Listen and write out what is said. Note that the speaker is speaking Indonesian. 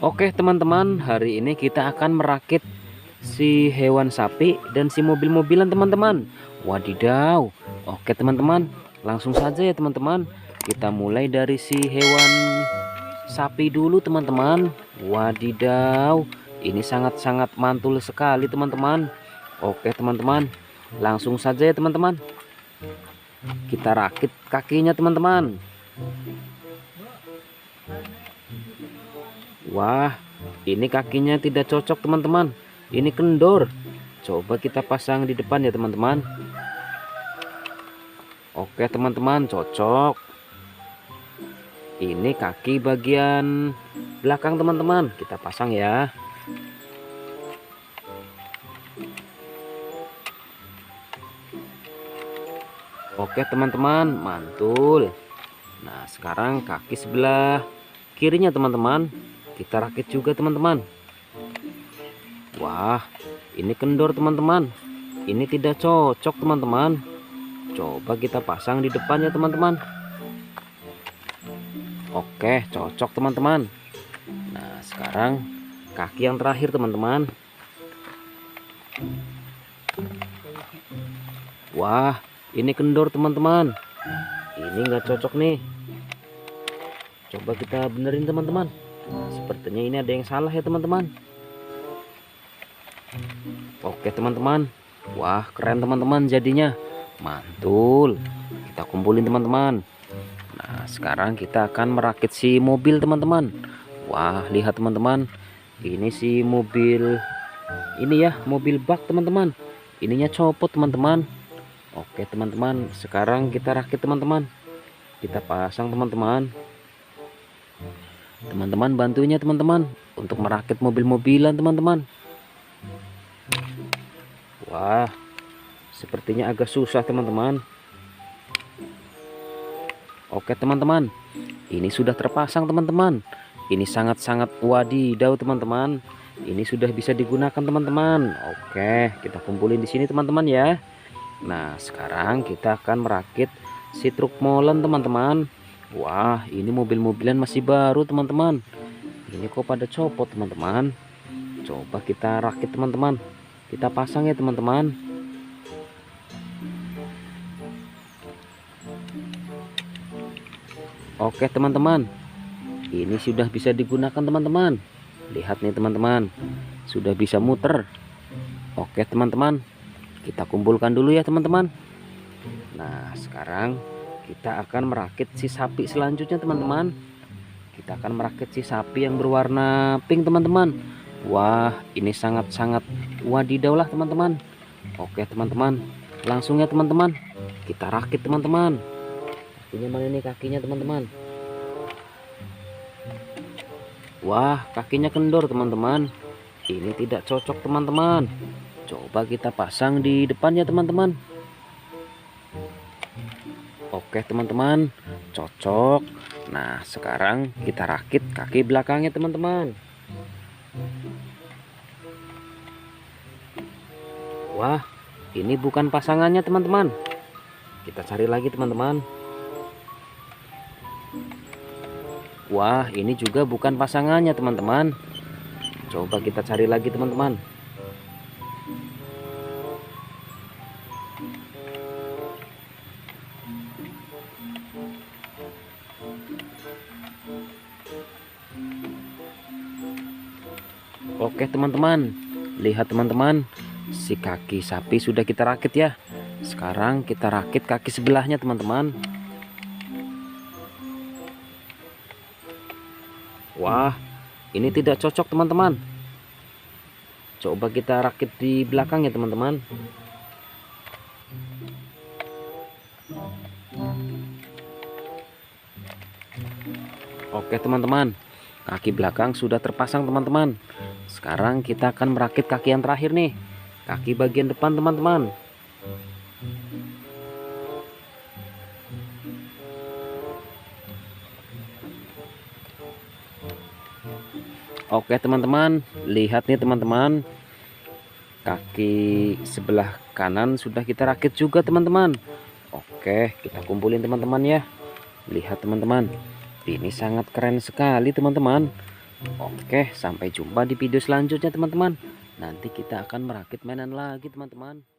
Oke teman-teman hari ini kita akan merakit si hewan sapi dan si mobil-mobilan teman-teman. Wadidaw. Oke teman-teman langsung saja ya teman-teman. Kita mulai dari si hewan sapi dulu teman-teman. Wadidaw. Ini sangat-sangat mantul sekali teman-teman. Oke teman-teman langsung saja ya teman-teman. Kita rakit kakinya teman-teman Wah, ini kakinya tidak cocok teman-teman. Ini kendor. Coba kita pasang di depan ya teman-teman. Oke teman-teman, cocok. Ini kaki bagian belakang teman-teman. Kita pasang ya. Oke teman-teman, mantul. Nah, sekarang kaki sebelah kirinya teman-teman kita rakit juga teman-teman. Wah ini kendor teman-teman. Ini tidak cocok teman-teman. Coba kita pasang di depannya teman-teman. Oke cocok teman-teman. Nah sekarang kaki yang terakhir teman-teman. Wah ini kendor teman-teman. Ini enggak cocok nih. Coba kita benerin teman-teman sepertinya ini ada yang salah ya teman-teman. Oke teman-teman. Wah keren teman-teman jadinya. Mantul. Kita kumpulin teman-teman. Nah sekarang kita akan merakit si mobil teman-teman. Wah lihat teman-teman. Ini si mobil ini ya mobil bak teman-teman. Ininya copot teman-teman. Oke teman-teman. Sekarang kita rakit teman-teman. Kita pasang teman-teman teman-teman bantunya teman-teman untuk merakit mobil-mobilan teman-teman. Wah sepertinya agak susah teman-teman. Oke teman-teman ini sudah terpasang teman-teman. Ini sangat-sangat wadidaw teman-teman. Ini sudah bisa digunakan teman-teman. Oke kita kumpulin di sini teman-teman ya. Nah sekarang kita akan merakit si truk molen teman-teman Wah ini mobil-mobilan masih baru teman-teman. Ini kok pada copot teman-teman. Coba kita rakit teman-teman. Kita pasang ya teman-teman. Oke teman-teman. Ini sudah bisa digunakan teman-teman. Lihat nih teman-teman. Sudah bisa muter. Oke teman-teman. Kita kumpulkan dulu ya teman-teman. Nah sekarang kita akan merakit si sapi selanjutnya teman-teman. Kita akan merakit si sapi yang berwarna pink teman-teman. Wah ini sangat-sangat wadidaw lah teman-teman. Oke teman-teman. Langsung ya teman-teman. Kita rakit teman-teman. Kakinya mana ini kakinya teman-teman? Wah kakinya kendor teman-teman. Ini tidak cocok teman-teman. Coba kita pasang di depannya teman-teman Oke teman-teman. Cocok. Nah sekarang kita rakit kaki belakangnya teman-teman. Wah ini bukan pasangannya teman-teman. Kita cari lagi teman-teman. Wah ini juga bukan pasangannya teman-teman. Coba kita cari lagi teman-teman Oke teman-teman. Lihat teman-teman. Si kaki sapi sudah kita rakit ya. Sekarang kita rakit kaki sebelahnya teman-teman. Wah Ini tidak cocok teman-teman. Coba kita rakit di belakang ya teman-teman. Oke teman-teman Kaki belakang sudah terpasang teman-teman. Sekarang kita akan merakit kaki yang terakhir nih. Kaki bagian depan teman-teman. Oke teman-teman. Lihat nih teman-teman. Kaki sebelah kanan sudah kita rakit juga teman-teman. Oke kita kumpulin teman-teman ya. Lihat teman-teman ini sangat keren sekali teman-teman. Oke sampai jumpa di video selanjutnya teman-teman. Nanti kita akan merakit mainan lagi teman-teman